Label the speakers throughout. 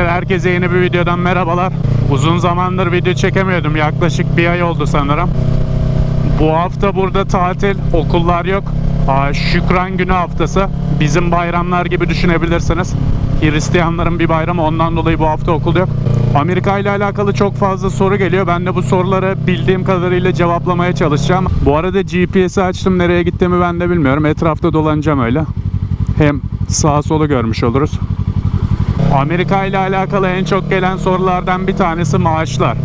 Speaker 1: Arkadaşlar herkese yeni bir videodan merhabalar. Uzun zamandır video çekemiyordum. Yaklaşık bir ay oldu sanırım. Bu hafta burada tatil, okullar yok. Aa, Şükran günü haftası. Bizim bayramlar gibi düşünebilirsiniz. Hristiyanların bir bayramı ondan dolayı bu hafta okul yok. Amerika ile alakalı çok fazla soru geliyor. Ben de bu soruları bildiğim kadarıyla cevaplamaya çalışacağım. Bu arada GPS'i açtım. Nereye gittiğimi ben de bilmiyorum. Etrafta dolanacağım öyle. Hem sağa solu görmüş oluruz. Amerika ile alakalı en çok gelen sorulardan bir tanesi maaşlar.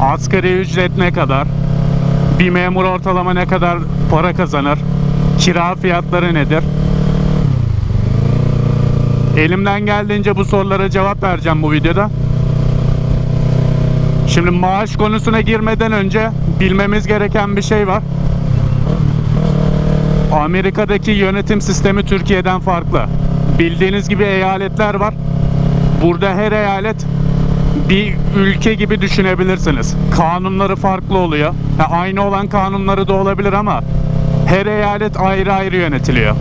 Speaker 1: Asgari ücret ne kadar? Bir memur ortalama ne kadar para kazanır? Kira fiyatları nedir? Elimden geldiğince bu sorulara cevap vereceğim bu videoda. Şimdi maaş konusuna girmeden önce bilmemiz gereken bir şey var. Amerika'daki yönetim sistemi Türkiye'den farklı. Bildiğiniz gibi eyaletler var. Burada her eyalet bir ülke gibi düşünebilirsiniz. Kanunları farklı oluyor. Ha, aynı olan kanunları da olabilir ama her eyalet ayrı ayrı yönetiliyor.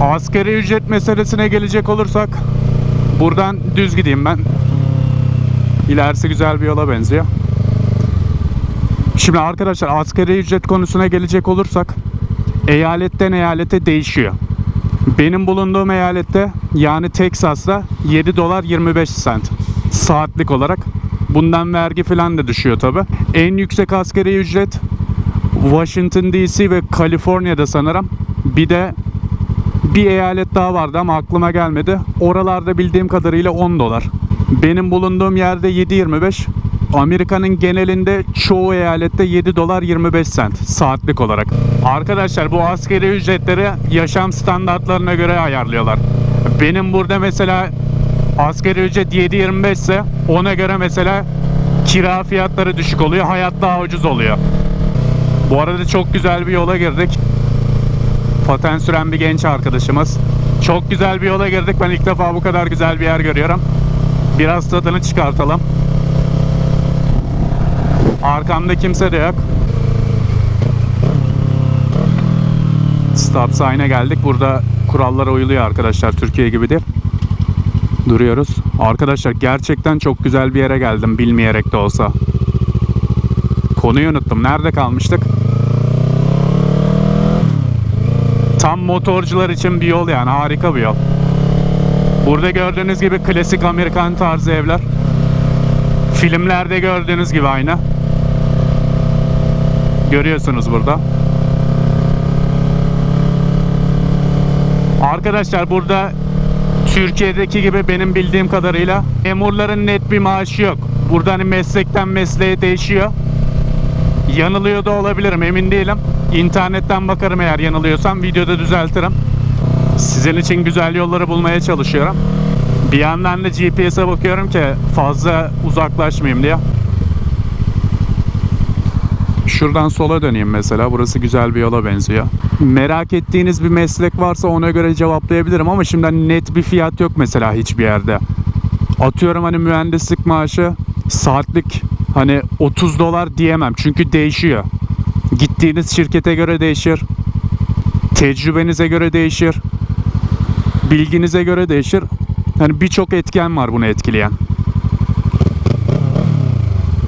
Speaker 1: Asgari ücret meselesine gelecek olursak buradan düz gideyim ben. İlerisi güzel bir yola benziyor. Şimdi arkadaşlar asgari ücret konusuna gelecek olursak eyaletten eyalete değişiyor. Benim bulunduğum eyalette yani Texas'ta 7 dolar 25 sent saatlik olarak. Bundan vergi falan da düşüyor tabi. En yüksek asgari ücret Washington DC ve Kaliforniya'da sanırım. Bir de bir eyalet daha vardı ama aklıma gelmedi. Oralarda bildiğim kadarıyla 10 dolar. Benim bulunduğum yerde 7.25. Amerika'nın genelinde çoğu eyalette 7 dolar 25 sent saatlik olarak. Arkadaşlar bu askeri ücretleri yaşam standartlarına göre ayarlıyorlar. Benim burada mesela askeri ücret 7.25 ise ona göre mesela kira fiyatları düşük oluyor. Hayat daha ucuz oluyor. Bu arada çok güzel bir yola girdik. Paten süren bir genç arkadaşımız. Çok güzel bir yola girdik. Ben ilk defa bu kadar güzel bir yer görüyorum. Biraz tadını çıkartalım. Arkamda kimse de yok. Stop sign'e geldik. Burada kurallara uyuluyor arkadaşlar. Türkiye gibi değil. Duruyoruz. Arkadaşlar gerçekten çok güzel bir yere geldim. Bilmeyerek de olsa. Konuyu unuttum. Nerede kalmıştık? Tam motorcular için bir yol yani. Harika bir yol. Burada gördüğünüz gibi klasik Amerikan tarzı evler. Filmlerde gördüğünüz gibi aynı. Görüyorsunuz burada. Arkadaşlar burada Türkiye'deki gibi benim bildiğim kadarıyla memurların net bir maaşı yok. Burada hani meslekten mesleğe değişiyor. Yanılıyor da olabilirim emin değilim. İnternetten bakarım eğer yanılıyorsam videoda düzeltirim. Sizin için güzel yolları bulmaya çalışıyorum. Bir yandan da GPS'e bakıyorum ki fazla uzaklaşmayayım diye. Şuradan sola döneyim mesela. Burası güzel bir yola benziyor. Merak ettiğiniz bir meslek varsa ona göre cevaplayabilirim ama şimdi net bir fiyat yok mesela hiçbir yerde. Atıyorum hani mühendislik maaşı saatlik hani 30 dolar diyemem çünkü değişiyor. Gittiğiniz şirkete göre değişir. Tecrübenize göre değişir. Bilginize göre değişir. Hani birçok etken var bunu etkileyen.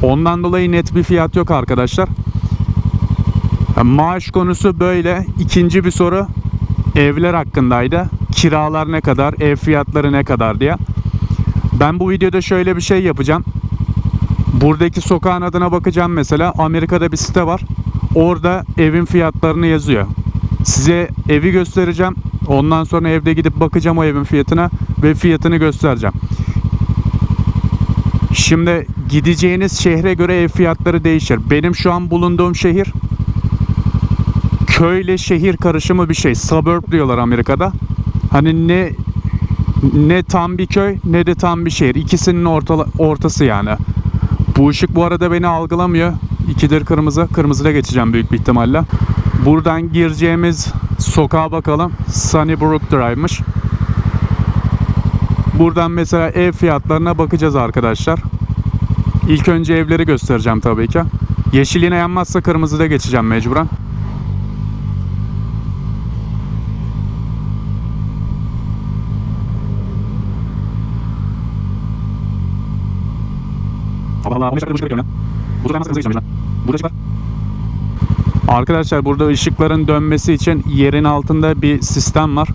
Speaker 1: Ondan dolayı net bir fiyat yok arkadaşlar. Maaş konusu böyle. İkinci bir soru evler hakkındaydı. Kiralar ne kadar, ev fiyatları ne kadar diye. Ben bu videoda şöyle bir şey yapacağım. Buradaki sokağın adına bakacağım mesela. Amerika'da bir site var. Orada evin fiyatlarını yazıyor. Size evi göstereceğim. Ondan sonra evde gidip bakacağım o evin fiyatına ve fiyatını göstereceğim. Şimdi gideceğiniz şehre göre ev fiyatları değişir. Benim şu an bulunduğum şehir köyle şehir karışımı bir şey. Suburb diyorlar Amerika'da. Hani ne ne tam bir köy ne de tam bir şehir. İkisinin orta, ortası yani. Bu ışık bu arada beni algılamıyor. İkidir kırmızı. Kırmızıda geçeceğim büyük bir ihtimalle. Buradan gireceğimiz sokağa bakalım. Sunnybrook Drive'mış. Buradan mesela ev fiyatlarına bakacağız arkadaşlar. İlk önce evleri göstereceğim tabii ki. Yeşiline yanmazsa kırmızıda geçeceğim mecburen. Allah 15 dakika ışık bekliyorum ya. Bu sefer nasıl hızlı geçeceğim Burada ışık var. Arkadaşlar burada ışıkların dönmesi için yerin altında bir sistem var.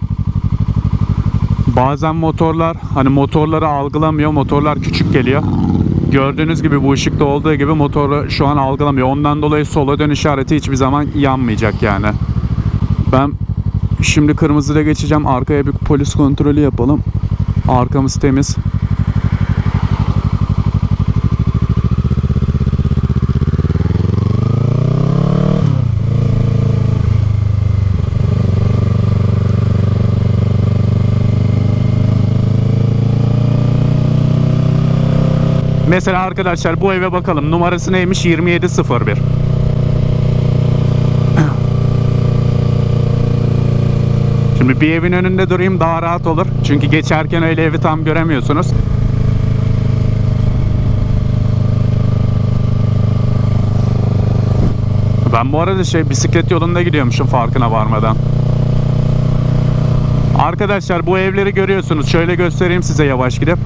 Speaker 1: Bazen motorlar hani motorları algılamıyor. Motorlar küçük geliyor. Gördüğünüz gibi bu ışıkta olduğu gibi motoru şu an algılamıyor. Ondan dolayı sola dön işareti hiçbir zaman yanmayacak yani. Ben şimdi kırmızıda geçeceğim. Arkaya bir polis kontrolü yapalım. Arkamız temiz. Mesela arkadaşlar bu eve bakalım. Numarası neymiş? 2701. Şimdi bir evin önünde durayım daha rahat olur. Çünkü geçerken öyle evi tam göremiyorsunuz. Ben bu arada şey bisiklet yolunda gidiyormuşum farkına varmadan. Arkadaşlar bu evleri görüyorsunuz. Şöyle göstereyim size yavaş gidip.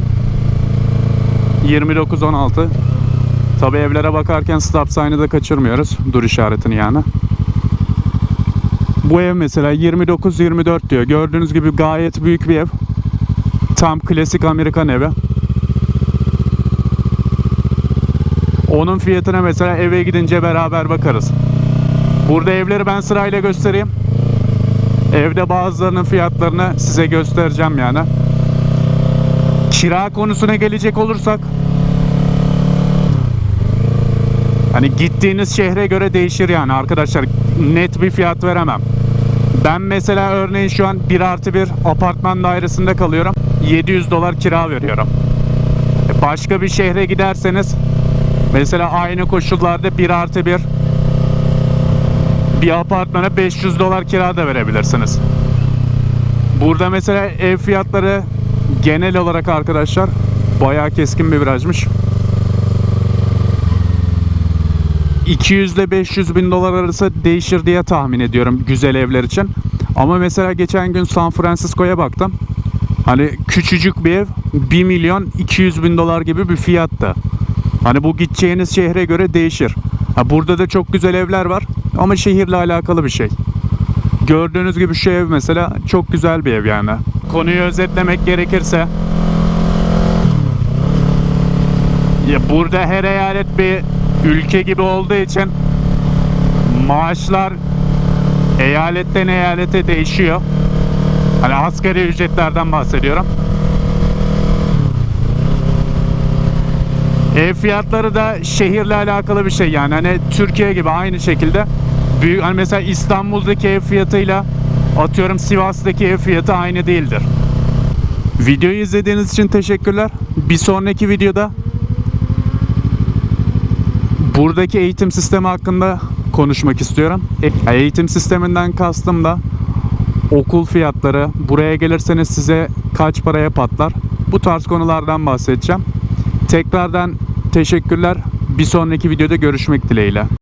Speaker 1: 29-16. Tabi evlere bakarken stop sign'ı da kaçırmıyoruz. Dur işaretini yani. Bu ev mesela 29-24 diyor. Gördüğünüz gibi gayet büyük bir ev. Tam klasik Amerikan evi. Onun fiyatına mesela eve gidince beraber bakarız. Burada evleri ben sırayla göstereyim. Evde bazılarının fiyatlarını size göstereceğim yani. Kira konusuna gelecek olursak Hani gittiğiniz şehre göre değişir yani arkadaşlar. Net bir fiyat veremem. Ben mesela örneğin şu an 1 artı 1 apartman dairesinde kalıyorum. 700 dolar kira veriyorum. E, Başka bir şehre giderseniz mesela aynı koşullarda 1 artı 1 bir apartmana 500 dolar kira da verebilirsiniz. Burada mesela ev fiyatları genel olarak arkadaşlar bayağı keskin bir virajmış. 200 ile 500 bin dolar arası değişir diye tahmin ediyorum güzel evler için. Ama mesela geçen gün San Francisco'ya baktım. Hani küçücük bir ev 1 milyon 200 bin dolar gibi bir fiyattı. Hani bu gideceğiniz şehre göre değişir. Ha, burada da çok güzel evler var ama şehirle alakalı bir şey. Gördüğünüz gibi şu ev mesela çok güzel bir ev yani. Konuyu özetlemek gerekirse ya burada her eyalet bir ülke gibi olduğu için maaşlar eyaletten eyalete değişiyor. Hani asgari ücretlerden bahsediyorum. Ev fiyatları da şehirle alakalı bir şey yani hani Türkiye gibi aynı şekilde büyük hani mesela İstanbul'daki ev fiyatıyla atıyorum Sivas'taki ev fiyatı aynı değildir. Videoyu izlediğiniz için teşekkürler. Bir sonraki videoda buradaki eğitim sistemi hakkında konuşmak istiyorum. E- Eğitim sisteminden kastım da okul fiyatları, buraya gelirseniz size kaç paraya patlar. Bu tarz konulardan bahsedeceğim. Tekrardan teşekkürler. Bir sonraki videoda görüşmek dileğiyle.